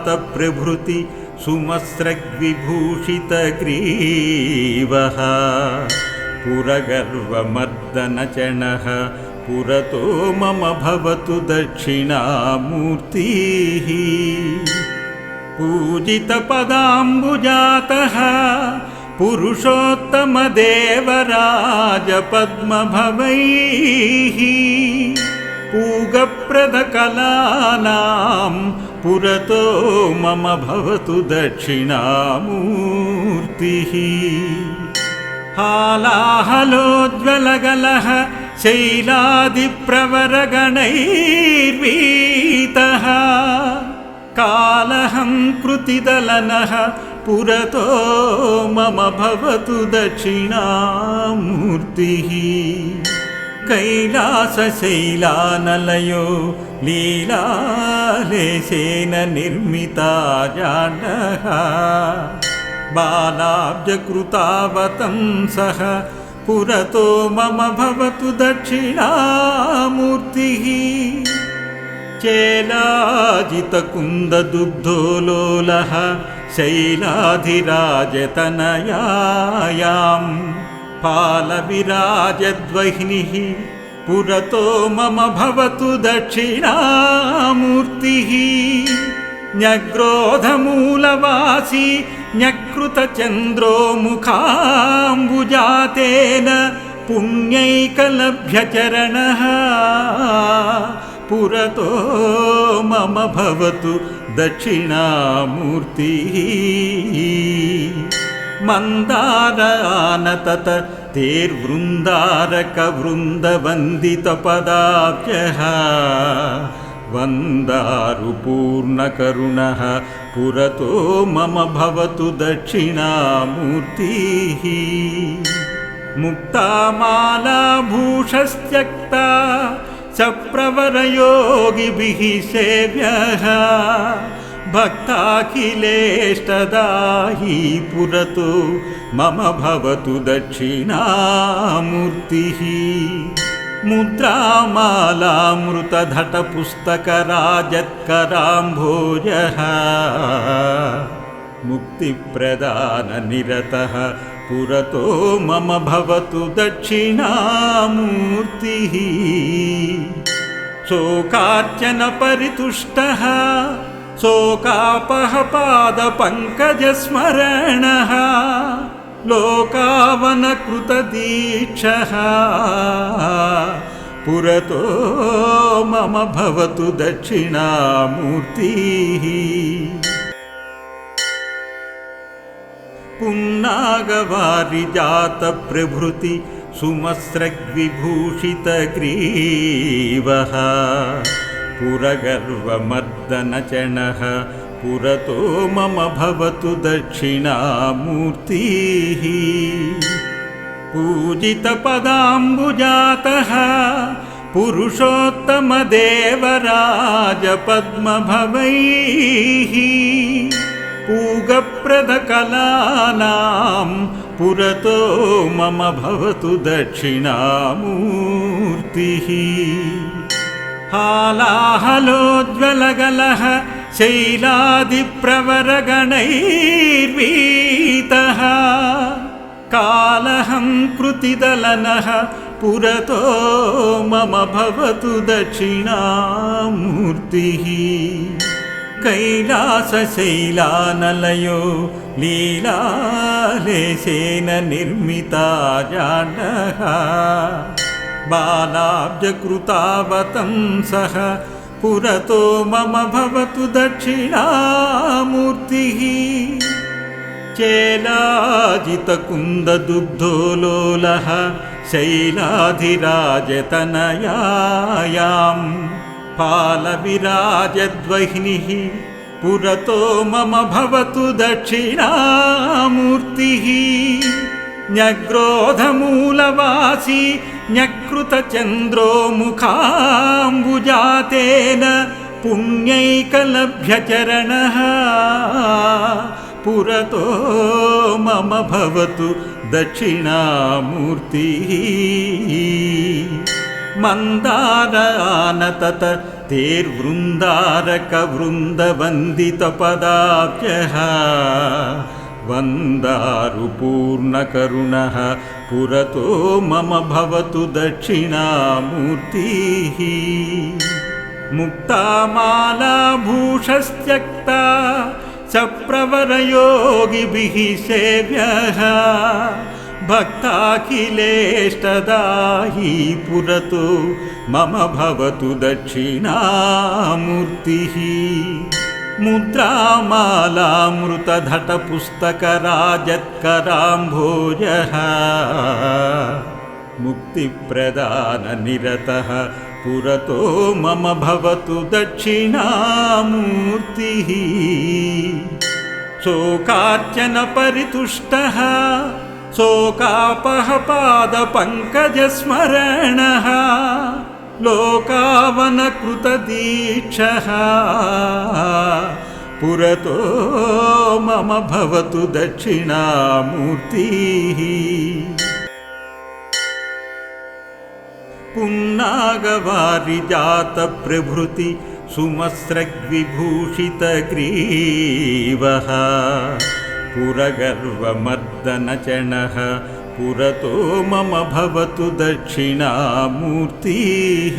जातप्रभृति सुमस्रग्विभूषितग्रीवः। पुरगर्वमर्दनचणः पुरतो मम भवतु दक्षिणामूर्तिः। पूजितपदाम्बुजातः पुरुषोत्तमदेवराजपद्मभवैः। पूगप्रदकलानां पुरतो मम भवतु दक्षिणामूर्तिः। हालाहलोज्ज्वलगलः शैलादिप्रवरगणैर्वीतः। कालहं कृतिदलनः पुरतो मम भवतु दक्षिणामूर्तिः कैलासशैलानलयो लीलालेशेन निर्मिता जाडः बालाब्जकृतावतंसः पुरतो मम भवतु दक्षिणामूर्तिः। चेलाजितकुन्ददुग्धोलोलः शैलाधिराजतनयायां पालविराजद्वह्निः पुरतो मम भवतु दक्षिणामूर्तिः न्यग्रोधमूलवासी न्यकृतचन्द्रो मुखाम्बुजातेन पुण्यैकलभ्यचरणः पुरतो मम भवतु दक्षिणामूर्तिः मन्दारानतत तेर्वृन्दारकवृन्दवन्दितपदाब्जः। वन्दारुपूर्णकरुणः पुरतो मम भवतु दक्षिणामूर्तिः। मुक्तामालाभूषस्त्यक्ता च प्रवरयोगिभिः सेव्यः भक्ताखिलेष्टदायी पुरतो मम भवतु दक्षिणामूर्तिः। मुद्रामालामृतधटपुस्तकराजत्कराम्भोजः मुक्तिप्रदाननिरतः पुरतो मम भवतु दक्षिणामूर्तिः। शोकार्चनपरितुष्टः शोकापः पादपङ्कजस्मरणः लोकावनकृतदीक्षः। पुरतो मम भवतु दक्षिणामूर्तिः। पुन्नागवारिजातप्रभृति सुमस्रग्विभूषितग्रीवः पुरगर्वमर्दनचणः पुरतो मम भवतु दक्षिणामूर्तिः। पूजितपदाम्बुजातः पुरुषोत्तमदेवराजपद्मभवैः। पूगप्रदकलानां पुरतो मम भवतु दक्षिणामूर्तिः हालाहलोज्ज्वलगलः शैलादिप्रवरगणैर्वीतः। कालहं कृतिदलनः पुरतो मम भवतु दक्षिणामूर्तिः। कैलासशैलानलयो लीलालेशेन निर्मिता जाडः बालाब्जकृतावतंसः पुरतो मम भवतु दक्षिणामूर्तिः। चेलाजितकुन्ददुग्धोलोलः शैलाधिराजतनयायां पालविराजद्वह्निः पुरतो मम भवतु दक्षिणामूर्तिः न्यग्रोधमूलवासी न्यकृतचन्द्रो मुखाम्बुजातेन पुण्यैकलभ्यचरणः। पुरतो मम भवतु दक्षिणामूर्तिः। मन्दार आनतत तेर्वृन्दारकवृन्दवन्दितपदाब्जः वन्दारुपूर्णकरुणः पुरतो मम भवतु दक्षिणामूर्तिः। मुक्तामालाभूषस्त्यक्ता स प्रवरयोगिभिः सेव्यः। भक्ताखिलेष्टदायी पुरतो मम भवतु दक्षिणामूर्तिः मुद्रामालामृतधटपुस्तकराजत्कराम्भोजः मुक्तिप्रदाननिरतः पुरतो मम भवतु दक्षिणामूर्तिः। शोकार्चनपरितुष्टः शोकापः पादपङ्कजस्मरणः लोकावनकृतदीक्षः। पुरतो मम भवतु दक्षिणामूर्तिः। पुन्नागवारिजातप्रभृति सुमस्रग्विभूषितग्रीवः। पुरगर्वमर्दनचणः पुरतो मम भवतु दक्षिणामूर्तिः।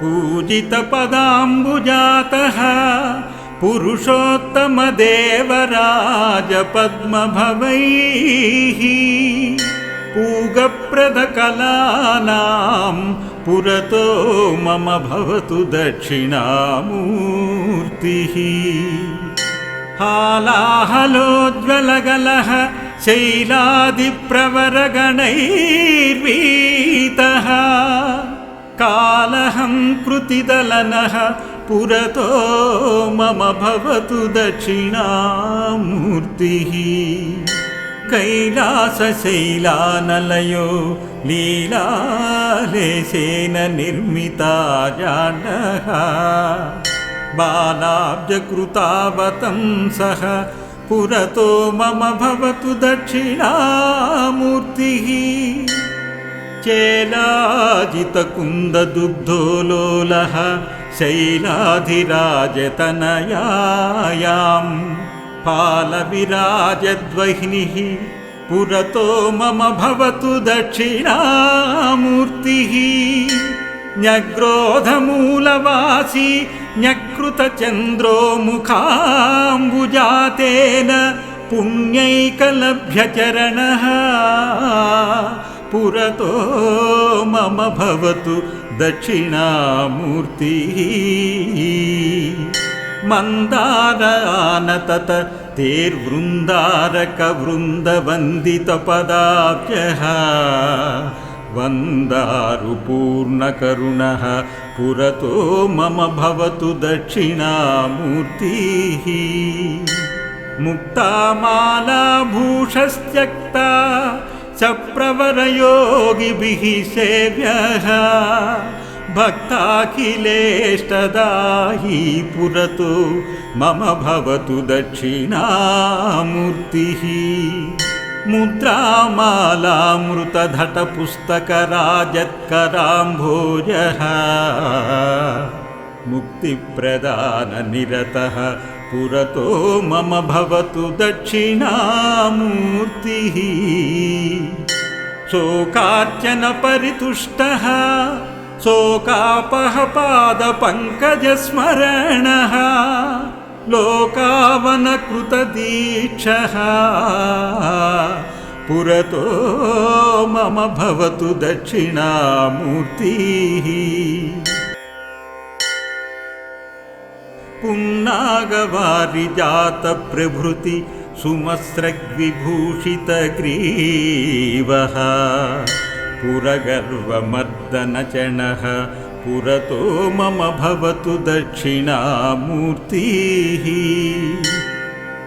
पूजितपदाम्बुजातः पुरुषोत्तमदेवराजपद्मभवैः। पूगप्रदकलानां पुरतो मम भवतु दक्षिणामूर्तिः। हालाहलोज्ज्वलगलः शैलादिप्रवरगणैर्वीतः कालहं कृतिदलनः पुरतो मम भवतु दक्षिणामूर्तिः। कैलासशैलानलयो लीलालेशेन निर्मिता जानः बालाब्जकृतावतंसः पुरतो मम भवतु दक्षिणामूर्तिः। चेलाजितकुन्ददुग्धोलोलः शैलाधिराजतनयायां पालविराजद्वह्निः। पुरतो मम भवतु दक्षिणामूर्तिः। न्यग्रोधमूलवासी न्यकृतचन्द्रो मुखाम्बुजातेन पुण्यैकलभ्यचरणः। पुरतो मम भवतु दक्षिणामूर्तिः। मन्दार आनतत तेर्वृन्दारकवृन्दवन्दितपदाब्जः वन्दारुपूर्णकरुणः पुरतो मम भवतु दक्षिणामूर्तिः। मुक्तामालाभूषस्त्यक्ता स प्रवरयोगिभिः सेव्यः। भक्ताखिलेष्टदायी पुरतो मम भवतु दक्षिणामूर्तिः मुद्रामालामृतधटपुस्तकराजत्कराम्भोजः मुक्तिप्रदाननिरतः पुरतो मम भवतु दक्षिणामूर्तिः। शोकार्चनपरितुष्टः शोकापः पादपङ्कजस्मरणः लोकावनकृतदीक्षः। पुरतो मम भवतु दक्षिणामूर्तिः। पुन्नागवारिजातप्रभृति सुमस्रग्विभूषितग्रीवः। पुरगर्वमर्दनचणः पुरतो मम भवतु दक्षिणामूर्तिः।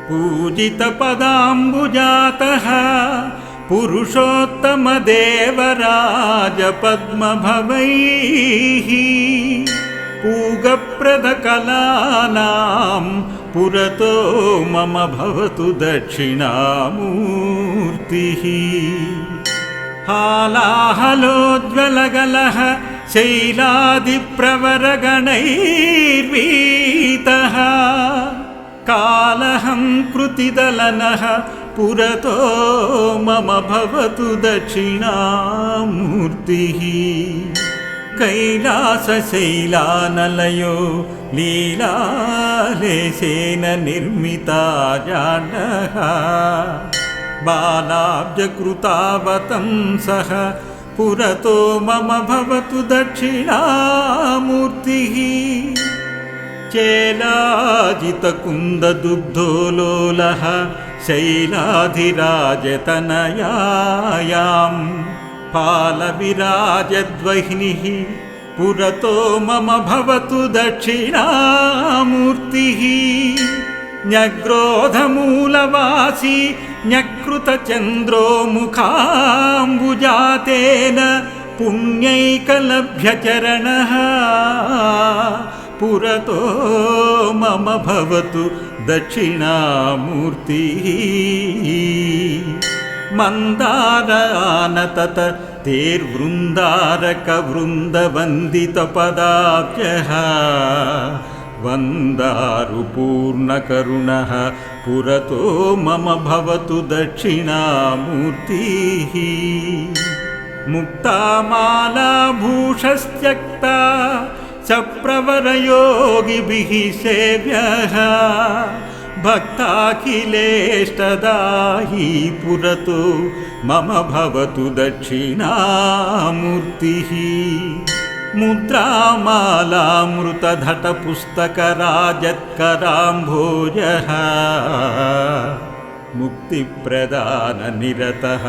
पूजितपदाम्बुजातः पुरुषोत्तमदेवराजपद्मभवैः। पूगप्रदकलानां पुरतो मम भवतु दक्षिणामूर्तिः। हालाहलोज्ज्वलगलः शैलादिप्रवरगणैर्वीतः कालहं कृतिदलनः पुरतो मम भवतु दक्षिणामूर्तिः। कैलासशैलानलयो लीलालेशेन निर्मिता जाडः बालाब्जकृतावतंसः पुरतो मम भवतु दक्षिणामूर्तिः। चेलाजितकुन्ददुग्धोलोलः शैलाधिराजतनयायां पालविराजद्वह्निः पुरतो मम भवतु दक्षिणामूर्तिः। न्यग्रोधमूलवासी न्यकृतचन्द्रो मुखाम्बुजातेन पुण्यैकलभ्यचरणः। पुरतो मम भवतु दक्षिणामूर्तिः। मन्दारानतत तेर्वृन्दारकवृन्दवन्दितपदाब्जः वन्दारुपूर्णकरुणः पुरतो मम भवतु दक्षिणामूर्तिः। मुक्तामालाभूषस्त्यक्ता सप्रवरयोगिभिः सेव्यः। भक्ताखिलेष्टदायी पुरतो मम भवतु दक्षिणामूर्तिः मुद्रामालामृतधटपुस्तकराजत्कराम्भोजः मुक्तिप्रदाननिरतः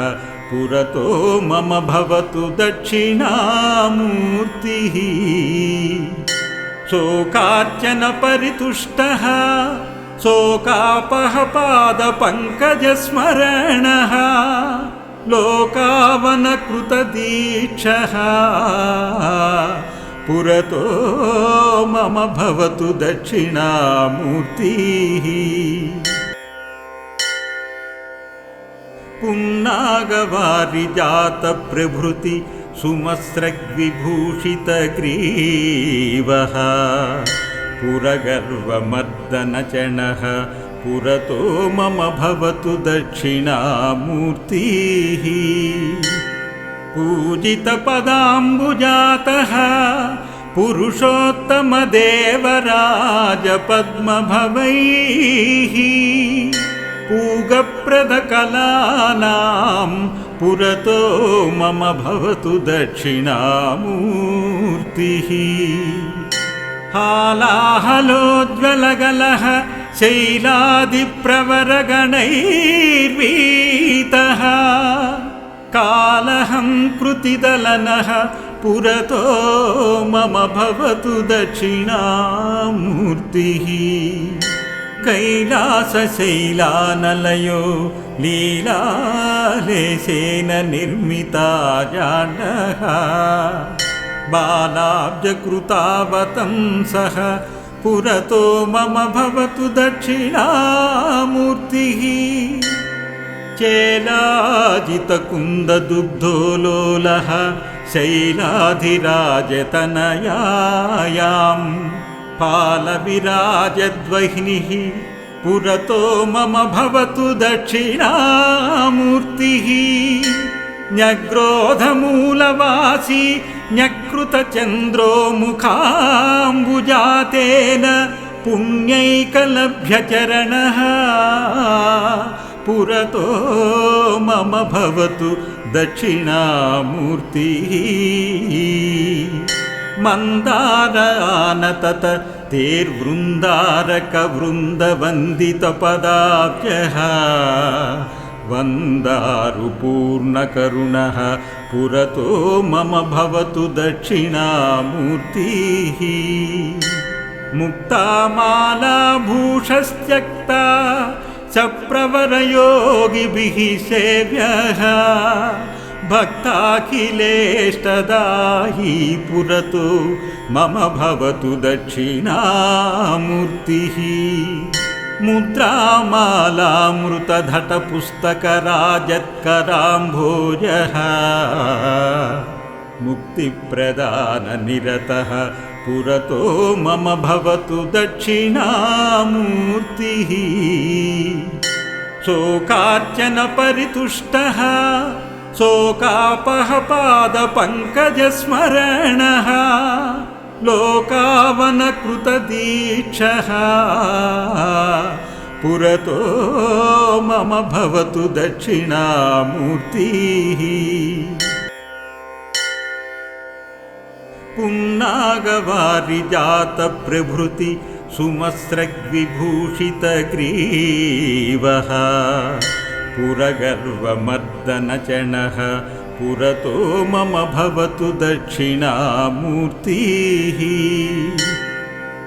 पुरतो मम भवतु दक्षिणामूर्तिः। शोकार्चनपरितुष्टः शोकापः पादपङ्कजस्मरणः लोकावनकृतदीक्षः। पुरतो मम भवतु दक्षिणामूर्तिः। पुन्नागवारिजातप्रभृति सुमस्रग्विभूषितग्रीवः। पुरगर्वमर्दनचणः पुरतो मम भवतु दक्षिणामूर्तिः। पूजितपदाम्बुजातः पुरुषोत्तमदेवराजपद्मभवैः। पूगप्रदकलानां पुरतो मम भवतु दक्षिणामूर्तिः। हालाहलोज्ज्वलगलः शैलादिप्रवरगणैर्वीतः कालहं कृतिदलनः पुरतो मम भवतु दक्षिणामूर्तिः। कैलासशैलानलयो लीलालेशेन निर्मिता जाडः बालाब्जकृतावतंसः पुरतो मम भवतु दक्षिणामूर्तिः। चेलाजितकुन्ददुग्धोलोलः शैलाधिराजतनयायां पालविराजद्वह्निः। पुरतो मम भवतु दक्षिणामूर्तिः न्यग्रोधमूलवासी न्यकृतचन्द्रो मुखाम्बुजातेन पुण्यैकलभ्यचरणः। पुरतो मम भवतु दक्षिणामूर्तिः। मन्दारानतत तेर्वृन्दारकवृन्दवन्दितपदाब्जः वन्दारुपूर्णकरुणः पुरतो मम भवतु दक्षिणामूर्तिः। मुक्तामालाभूषस्त्यक्ता सप्रवरयोगिभिः सेव्यः। भक्ताखिलेष्टदायी पुरतो मम भवतु दक्षिणामूर्तिः मुद्रामालामृतधटपुस्तकराजत्कराम्भोजः मुक्तिप्रदाननिरतः पुरतो मम भवतु दक्षिणामूर्तिः। शोकार्चनपरितुष्टः शोकापः पादपङ्कजस्मरणः लोकावनकृतदीक्षः। पुरतो मम भवतु दक्षिणामूर्तिः। पुन्नागवारिजातप्रभृति सुमस्रग्विभूषितग्रीवः। पुरगर्वमर्दनचणः पुरतो मम भवतु दक्षिणामूर्तिः।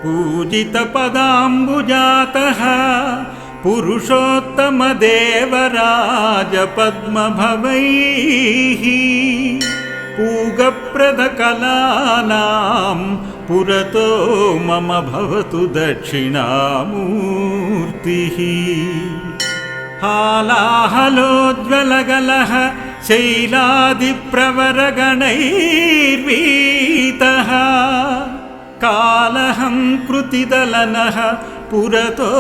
पूजितपदाम्बुजातः पुरुषोत्तमदेवराजपद्मभवैः। पूगप्रदकलानां पुरतो मम भवतु दक्षिणामूर्तिः। हालाहलोज्ज्वलगलः शैलादिप्रवरगणैर्वीतः कालहं कृतिदलनः पुरतो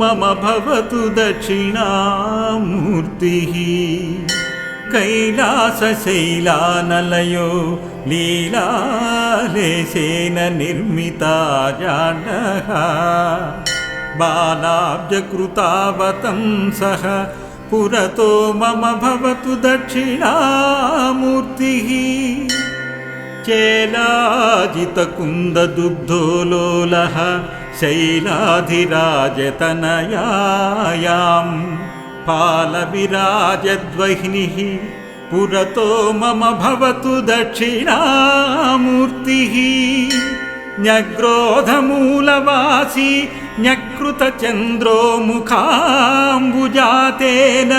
मम भवतु दक्षिणामूर्तिः। कैलासशैलानलयो लीलालेशेन निर्मिता जाण्डः बालाब्जकृतावतंसः पुरतो मम भवतु दक्षिणामूर्तिः। चेलाजितकुन्ददुग्धोलोलः शैलाधिराजतनयायां पालविराजद्वह्निः पुरतो मम भवतु दक्षिणामूर्तिः। न्यग्रोधमूलवासी न्यकृतचन्द्रो मुखाम्बुजातेन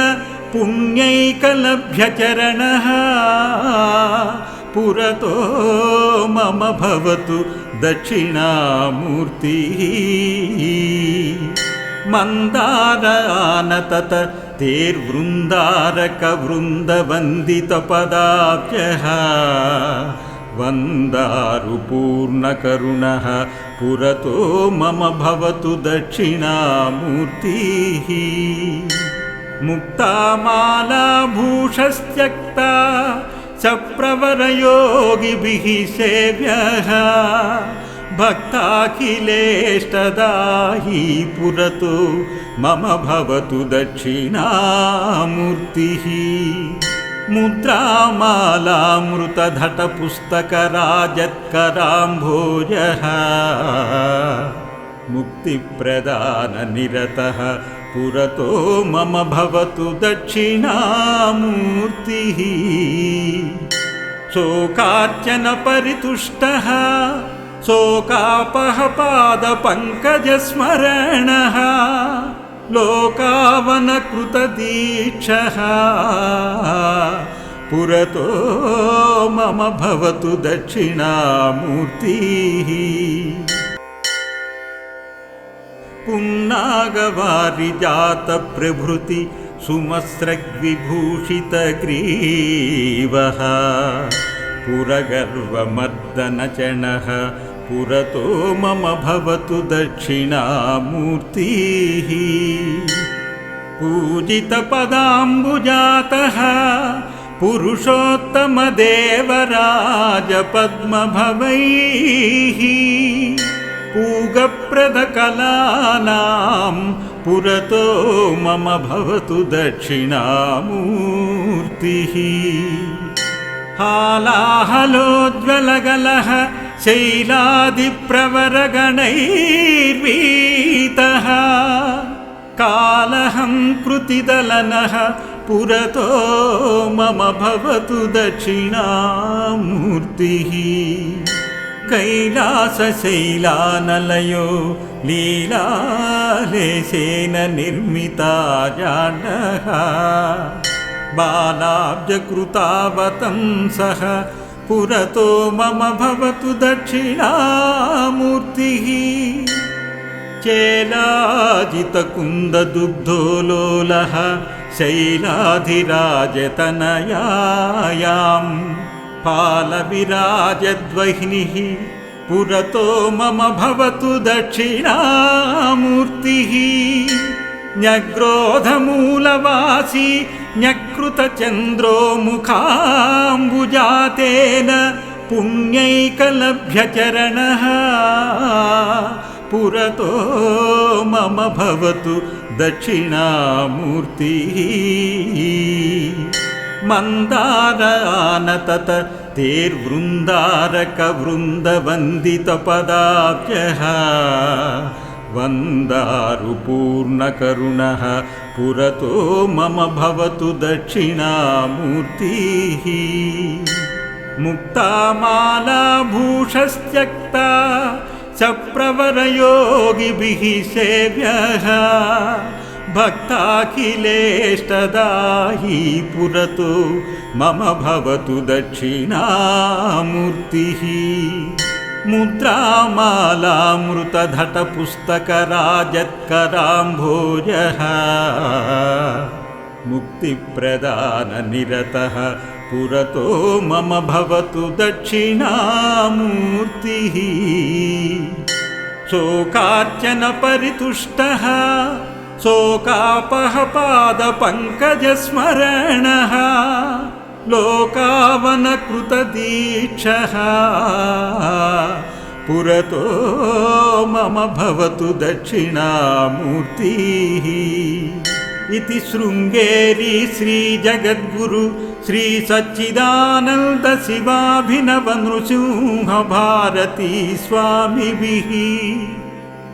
पुण्यैकलभ्यचरणः। पुरतो मम भवतु दक्षिणामूर्तिः। मन्दारानतत तेर्वृन्दारकवृन्दवन्दितपदाब्जः वन्दारुपूर्णकरुणः पुरतो मम भवतु दक्षिणामूर्तिः। मुक्तामालाभूषस्त्यक्ता सप्रवरयोगिभिः सेव्यः। भक्ताखिलेष्टदायी पुरतो मम भवतु दक्षिणामूर्तिः मुद्रामालामृतधटपुस्तकराजत्कराम्भोजः मुक्तिप्रदाननिरतः पुरतो मम भवतु दक्षिणामूर्तिः। शोकार्चनपरितुष्टः शोकापः पादपङ्कजस्मरणः लोकावनकृतदीक्षः। पुरतो मम भवतु दक्षिणामूर्तिः। पुन्नागवारिजातप्रभृति सुमस्रग्विभूषितग्रीवः। पुरगर्वमर्दनचणः पुरतो मम भवतु दक्षिणामूर्तिः। पूजितपदाम्बुजातः पुरुषोत्तमदेवराजपद्मभवैः। पूगप्रदकलानां पुरतो मम भवतु दक्षिणामूर्तिः। हालाहलोज्ज्वलगलः शैलादिप्रवरगणैर्वीतः कालहं कृतिदलनः पुरतो मम भवतु दक्षिणामूर्तिः। कैलासशैलानलयो लीलालेशेन निर्मिता जाण्डः बालाब्जकृतावतंसः पुरतो मम भवतु दक्षिणामूर्तिः। चेलाजितकुन्ददुग्धोलोलः शैलाधिराजतनयायां पालविराजद्वह्निः। पुरतो मम भवतु दक्षिणामूर्तिः। न्यग्रोधमूलवासी न्यकृतचन्द्रो मुखाम्बुजातेन पुण्यैकलभ्यचरणः। पुरतो मम भवतु दक्षिणामूर्तिः। मन्दारानतत तेर्वृन्दारकवृन्दवन्दितपदाब्जः वन्दारुपूर्णकरुणः पुरतो मम भवतु दक्षिणामूर्तिः। मुक्तामालाभूषस्त्यक्ता सप्रवरयोगिभिः सेव्यः। भक्ताखिलेष्टदाही पुरतो मम भवतु दक्षिणामूर्तिः मुद्रामालामृतधटपुस्तकराजत्कराम्भोजः मुक्तिप्रदाननिरतः पुरतो मम भवतु दक्षिणामूर्तिः। शोकार्चनपरितुष्टः शोकापः पादपङ्कजस्मरणः लोकावनकृतदीक्षः। पुरतो मम भवतु दक्षिणामूर्तिः। इति शृङ्गेरी श्रीजगद्गुरु श्रीसच्चिदानन्दशिवाभिनवनृसिंहभारती स्वामिभिः।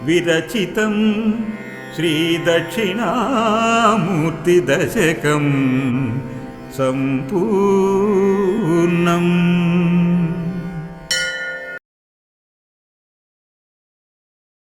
विरचितं श्रीदक्षिणामूर्तिदशकं सम्पूर्णम्।